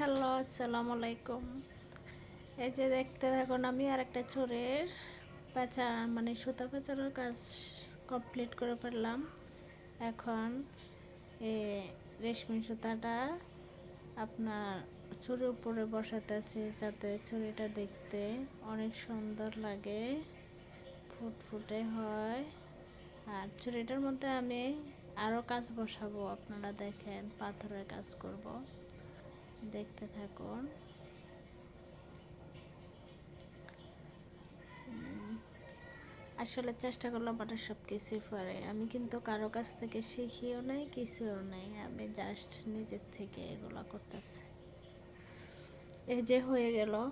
Hello, আসসালামু আলাইকুম। এই যে দেখতে থাকুন, আমি আর একটা চোরের পেঁচা মানে সুতা পেঁচানোর কাজ কমপ্লিট করে ফেললাম। এখন এ রেশমি সুতাটা আপনার চুরির উপরে বসাতেছি যাতে চুরিটা দেখতে অনেক সুন্দর লাগে, ফুটফুটে হয়। আর চুরিটার মধ্যে আমি আরও কাজ বসাবো, আপনারা দেখেন, পাথরের কাজ করব। দেখতে থাকুন। আসলে চেষ্টা করলাম মানে সব কিছুই পারে। আমি কিন্তু কারও কাছ থেকে শিখিও নাই, কিছুও নাই। আমি জাস্ট নিজের থেকে এগুলো করতেছি। এই যে হয়ে গেল।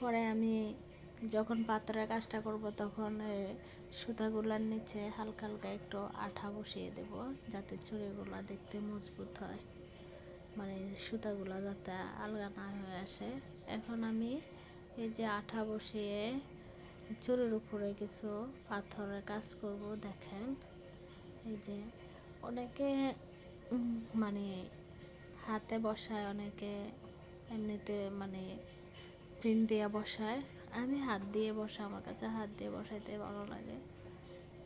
পরে আমি যখন পাথরের কাজটা করব তখন সুতাগুলার নিচে হালকা হালকা একটু আঠা বসিয়ে দেব, যাতে চুড়িগুলো দেখতে মজবুত হয়। মানে সুতাগুলো যাতে আলগা না হয়ে আসে। এখন আমি এই যে আঠা বসিয়ে চুরির উপরে কিছু পাথরের কাজ করব, দেখেন। এই যে অনেকে মানে হাতে বসায়, অনেকে এমনিতে মানে পিন দিয়ে বসায়। আমি হাত দিয়ে বসা, আমার কাছে হাত দিয়ে বসাইতে ভালো লাগে।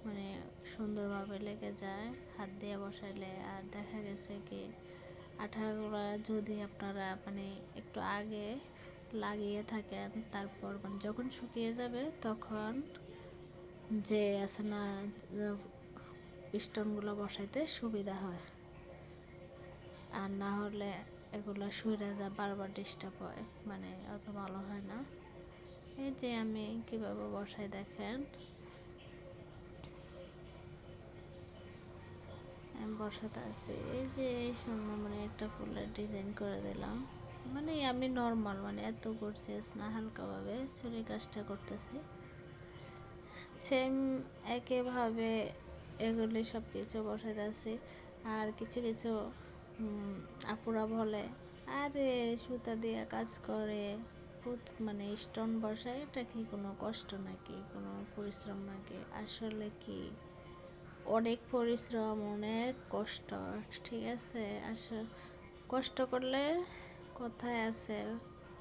মানে সুন্দরভাবে লেগে যায়, হাত দিয়ে বসাইলে। আর দেখা গেছে কি আঠাগুলো যদি আপনারা মানে একটু আগে লাগিয়ে থাকেন, তারপর মানে যখন শুকিয়ে যাবে তখন যে আছে না, স্টোনগুলো বসাইতে সুবিধা হয়। আর না হলে এগুলো শুয়ে যা বারবার ডিস্টার্ব হয় মানে অত ভালো হয় না। এই যে আমি কীভাবে বসাই দেখেন। বসাতে আছি। এই যে এই সুন্দর মানে একটা ফুলের ডিজাইন করে দিলাম। মানে আমি নর্মাল মানে এত গর্জিয়াস না, হালকাভাবে চুরি কাজটা করতেছি। সেম একইভাবে এগুলি সব কিছু বসাতে আছে। আর কিছু কিছু আপুরা বলে, আরে, সুতা দিয়ে কাজ করে মানে স্টোন বসায়, এটা কি কোনো কষ্ট নাকি? কোনো পরিশ্রম নাকি? আসলে কি? অনেক পরিশ্রম, অনেক কষ্ট, ঠিক আছে? আসলে কষ্ট করলে কোথায় আছে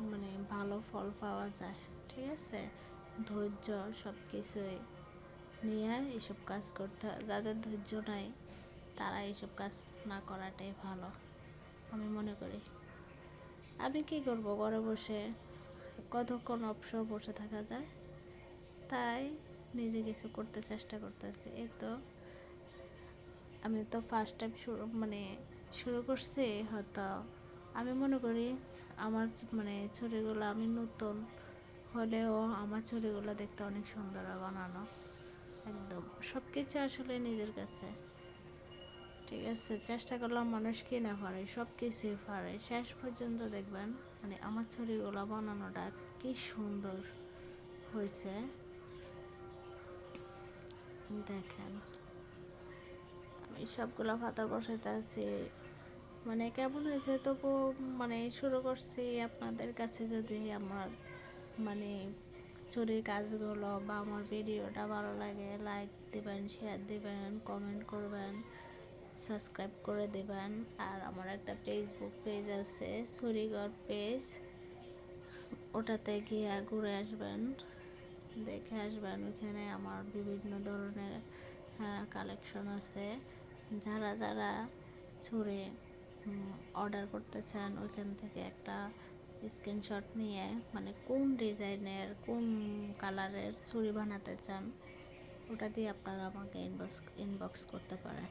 মানে ভালো ফল পাওয়া যায়, ঠিক আছে? ধৈর্য সব কিছুই নিয়ে এইসব কাজ করতে হয়। যাদের ধৈর্য নাই তারা এইসব কাজ না করাটাই ভালো, আমি মনে করি। আমি কি করব? ঘরে বসে কতক্ষণ অবসর বসে থাকা যায়? তাই নিজে কিছু করতে চেষ্টা করতেছি, এই তো। আমি তো ফার্স্ট টাইম শুরু মানে শুরু করছি, হয়তো আমি মনে করি আমার মানে ছড়িগুলো আমি নতুন হলেও আমার ছড়িগুলো দেখতে অনেক সুন্দর বানানো। একদম। সব কিছু আসলে নিজের কাছে। ঠিক আছে, চেষ্টা করলাম মানুষ কি না পারে সব কিছুই পারে। শেষ পর্যন্ত দেখবেন মানে আমার ছড়িগুলো বানানোটা কি সুন্দর হয়েছে। দেখেন। সবগুলো পাতা বসাতে আছি। মানে কেমন হয়েছে তবু মানে শুরু করছি আপনাদের কাছে যদি আমার মানে চুরির কাজগুলো বা আমার ভিডিওটা ভালো লাগে লাইক দিবেন শেয়ার দিবেন কমেন্ট করবেন সাবস্ক্রাইব করে দেবেন। আর আমার একটা ফেসবুক পেজ আছে চুরিগড় পেজ ওটাতে গিয়ে ঘুরে আসবেন, দেখে আসবেন। ওখানে আমার বিভিন্ন ধরনের কালেকশন আছে। যারা যারা ছুঁড়ে অর্ডার করতে চান, ওইখান থেকে একটা স্ক্রিনশট নিয়ে মানে কোন ডিজাইনের কোন কালারের ছুরি বানাতে চান, ওটা দিয়ে আপনারা আমাকে ইনবক্স ইনবক্স করতে পারেন।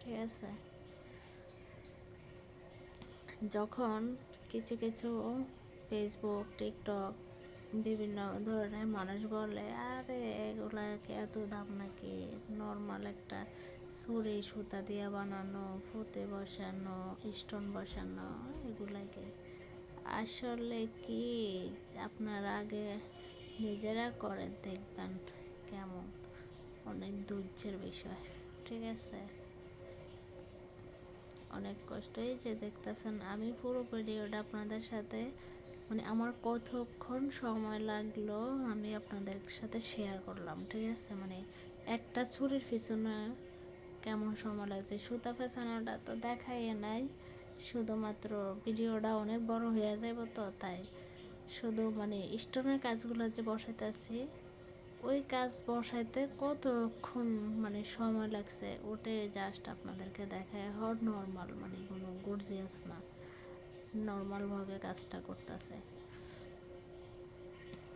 ঠিক আছে? যখন কিছু কিছু ফেসবুক টিকটক বিভিন্ন ধরনের মানুষ বলে, আরে এগুলাকে এত দাম নাকি? নর্মাল একটা ছুরি সুতা দিয়ে বানানো, ফুতে বসানো, স্টোন বসানো, এগুলাকে। আসলে কি, আপনার আগে নিজেরা করে দেখবেন কেমন, অনেক ধৈর্যের বিষয়, ঠিক আছে? অনেক কষ্টই যে দেখতেছেন, আমি পুরো ভিডিওটা আপনাদের সাথে মানে আমার কতক্ষণ সময় লাগল আমি আপনাদের সাথে শেয়ার করলাম, ঠিক আছে? মানে একটা ছুরির পিছনে কেমন সময় লাগছে? সুতা পেছানোটা তো দেখাই নাই। শুধুমাত্র ভিডিওটা অনেক বড় হয়ে যাব তো, তাই শুধু মানে স্টোনের কাজগুলো যে বসাইতেছি, ওই কাজ বসাইতে কতক্ষণ মানে সময় লাগছে? ওটাই জাস্ট আপনাদেরকে দেখায় হর নর্মাল মানে কোনো গর্জিয়াস না। নর্মালভাবে কাজটা করতেছে।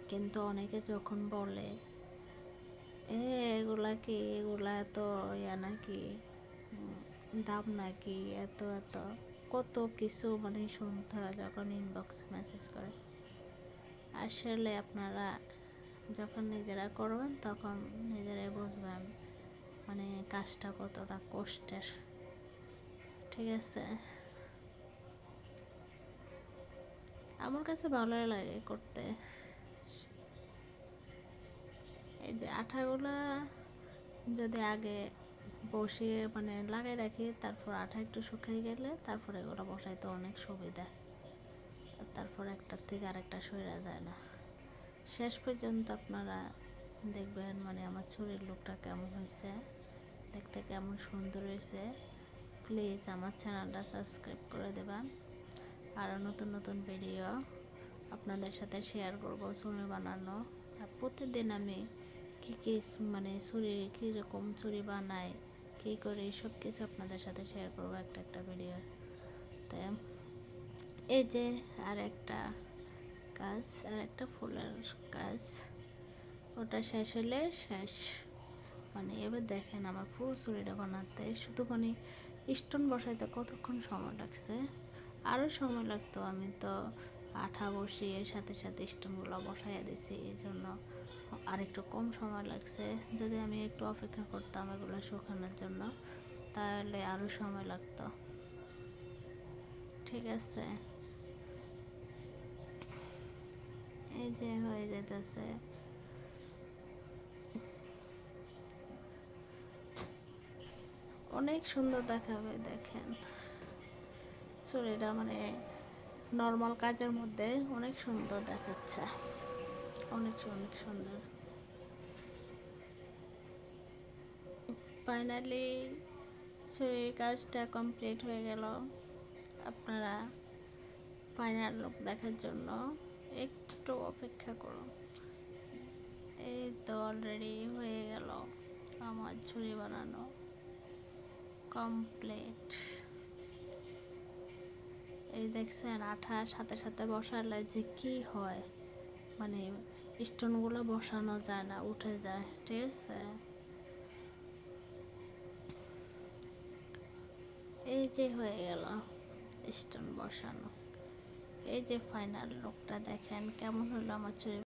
কিন্তু অনেকে যখন বলে এগুলা কি এগুলা এত ইয়া নাকি দাম নাকি এত এত কত কিছু মানে শুনতে হয় যখন ইনবক্সে মেসেজ করে আসলে আপনারা যখন নিজেরা করবেন তখন নিজেরাই বুঝবেন মানে কাজটা কতটা কষ্টের ঠিক আছে আমার কাছে ভালোই লাগে করতে যে আঠাগুলা যদি আগে বসিয়ে মানে লাগাই রাখি, তারপর আঠা একটু শুকিয়ে গেলে তারপর এগুলো বসাইতে অনেক সুবিধা। তারপর একটার থেকে আরেকটা সরা যায় না। শেষ পর্যন্ত আপনারা দেখবেন মানে আমার চুরির লুকটা কেমন হয়েছে দেখতে কেমন সুন্দর হয়েছে প্লিজ আমার চ্যানেলটা সাবস্ক্রাইব করে দেবেন। আরও নতুন নতুন ভিডিও আপনাদের সাথে শেয়ার করব চুরি বানানো। আর প্রতিদিন আমি কী কী মানে চুরি কীরকম চুরি বানায়, কী করে সব কিছু আপনাদের সাথে শেয়ার করব একটা একটা ভিডিও তাই এই যে আর একটা কাজ আর একটা ফুলের কাজ, ওটা শেষ হলে শেষ। মানে এবার দেখেন আমার পুরো চুরিটা বানাতে, শুধু মানে স্টোন বসাইতে কতক্ষণ সময় লাগছে? আরও সময় লাগতো, আমি তো আঠা বসিয়ে সাথে সাথে স্টোনগুলো বসাইয়া দিছি, এই জন্য আরেকটু কম সময় লাগছে। যদি আমি একটু অপেক্ষা করতাম এগুলো শুকানোর জন্য, তাহলে আরও সময় লাগতো। ঠিক আছে। এই যে হয়ে যেতেছে অনেক সুন্দর দেখাবে, দেখেন। চুড়িটা মানে নর্মাল কাজের মধ্যে অনেক সুন্দর দেখাচ্ছে। অনেক অনেক সুন্দর। ফাইনালি চুরির কাজটা কমপ্লিট হয়ে গেল আপনারা ফাইনাল লুক দেখার জন্য একটু অপেক্ষা করুন। এই তো অলরেডি হয়ে গেল আমার ছুরি বানানো কমপ্লিট এই দেখছেন আঠার সাথে সাথে বসালে যে কি হয় মানে স্টোনগুলো বসানো যায় না, উঠে যায়, ঠিক আছে? এই যে হয়ে গেল স্টোন বসানো। এই যে ফাইনাল লুকটা দেখেন, কেমন হলো আমার চুরি